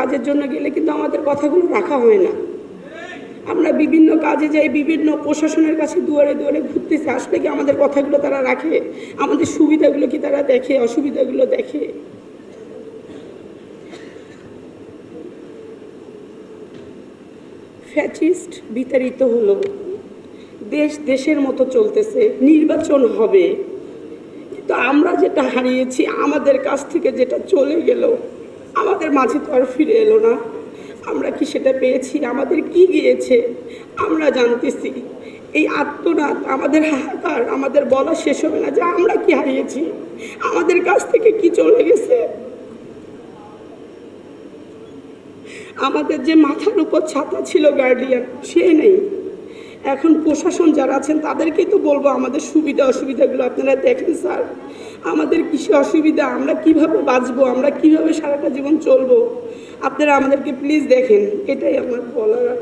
কাজের জন্য গেলে কিন্তু আমাদের কথাগুলো রাখা হয় না। আমরা বিভিন্ন কাজে যাই, বিভিন্ন প্রশাসনের কাছে দুয়ারে দুয়ারে ঘুরতেছি। আসলে কি আমাদের কথাগুলো তারা রাখে? আমাদের সুবিধাগুলো কি তারা দেখে, অসুবিধাগুলো দেখে? ফ্যাচিস্ট বিতাড়িত হলো। দেশ দেশের মতো চলতেছে, নির্বাচন হবে। কিন্তু আমরা যেটা হারিয়েছি, আমাদের কাছ থেকে যেটা চলে গেল আমাদের মাঝে তো আর ফিরে এলো না। আমরা কি সেটা পেয়েছি? আমাদের কি গিয়েছে? আমরা জানতেছি। এই আত্মনাদ আমাদের হাহাকার, আমাদের বলা শেষ হবে না যে আমরা কি হারিয়েছি? আমাদের কাছ থেকে কি চলে গেছে? আমাদের যে মাথার উপর ছাতা ছিল গার্ডিয়ান সে নেই। এখন প্রশাসন যারা আছেন, তাদেরকেই তো বলব আমাদের সুবিধা অসুবিধাগুলো আপনারা দেখেন, স্যার। আমাদের কিসে অসুবিধা, আমরা কীভাবে বাঁচবো, আমরা কীভাবে সারাটা জীবন চলবো? আপনারা আমাদেরকে প্লিজ দেখেন, এটাই আমার বলার আর